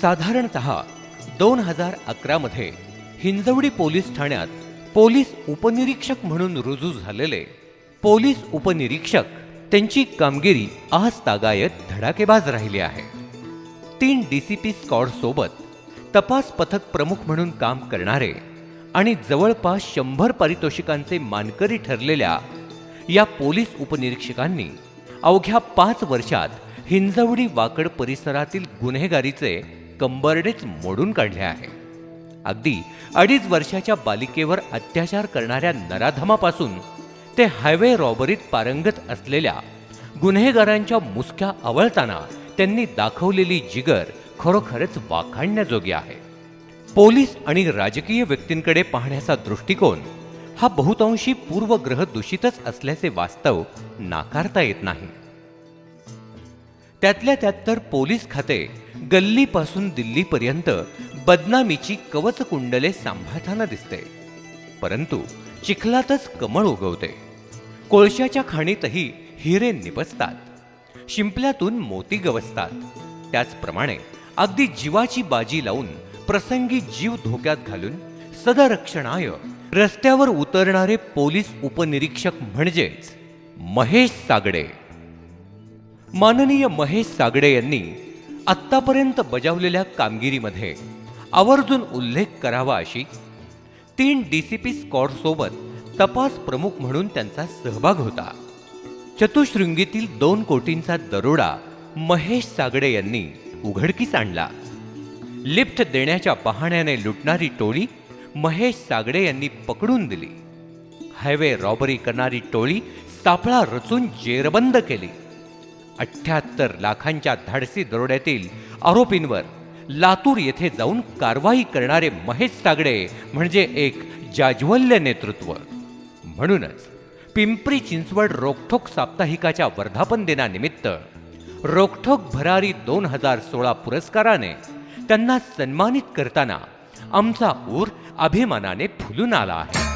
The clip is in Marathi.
साधारणत दोन हजार अकरामध्ये हिंजवडी पोलीस ठाण्यात पोलीस उपनिरीक्षक म्हणून रुजू झालेले पोलीस उपनिरीक्षक त्यांची कामगिरी आज तागायत धडाकेबाज राहिली आहे. तीन डी सी पी स्कॉडसोबत तपास पथक प्रमुख म्हणून काम करणारे आणि जवळपास शंभर पारितोषिकांचे मानकरी ठरलेल्या या पोलीस उपनिरीक्षकांनी अवघ्या पाच वर्षात हिंजवडी वाकड परिसरातील गुन्हेगारीचे कंबरडेच मोडून काढले आहे. अगदी अडीच वर्षाच्या बालिकेवर अत्याचार करणाऱ्या नराधमापासून ते हायवे रॉबरीत पारंगत असलेल्या गुन्हेगारांच्या मुसक्या आवळताना त्यांनी दाखवलेली जिगर खरोखरच वाखाणण्याजोगी आहे. पोलीस आणि राजकीय व्यक्तींकडे पाहण्याचा दृष्टिकोन हा बहुतांशी पूर्वग्रह दूषितच असल्याचे वास्तव नाकारता येत नाही. त्यातल्या त्यात तर पोलीस खाते गल्लीपासून दिल्लीपर्यंत बदनामीची कवच कुंडले सांभाळताना दिसते. परंतु चिखलातच कमळ उगवते. कोळशाच्या खाणीतही हिरे निपजतात शिंपल्यातून मोती गवसतात. त्याचप्रमाणे अगदी जीवाची बाजी लावून प्रसंगी जीव धोक्यात घालून सदरक्षणाय रस्त्यावर उतरणारे पोलीस उपनिरीक्षक म्हणजेच महेश सागडे. माननीय महेश सागडे यांनी आत्तापर्यंत बजावलेल्या कामगिरीमध्ये आवर्जून उल्लेख करावा अशी तीन डी सी पी स्कॉडसोबत तपास प्रमुख म्हणून त्यांचा सहभाग होता. चतुशृंगीतील दोन कोटींचा दरोडा महेश सागडे यांनी उघडकीस आणला. लिफ्ट देण्याच्या बहाण्याने लुटणारी टोळी महेश सागडे यांनी पकडून दिली. हायवे रॉबरी करणारी टोळी सापळा रचून जेरबंद केली. अठ्ठ्याहत्तर लाखांच्या धाडसी दरोड्यातील आरोपींवर लातूर येथे जाऊन कारवाई करणारे महेश सागडे म्हणजे एक जाज्वल्य नेतृत्व. म्हणूनच पिंपरी चिंचवड रोखोक साप्ताहिकाच्या वर्धापन दिनानिमित्त रोखोक भरारी दोन हजार सोळा पुरस्काराने त्यांना सन्मानित करताना आमचा ऊर अभिमानाने फुलून आला आहे.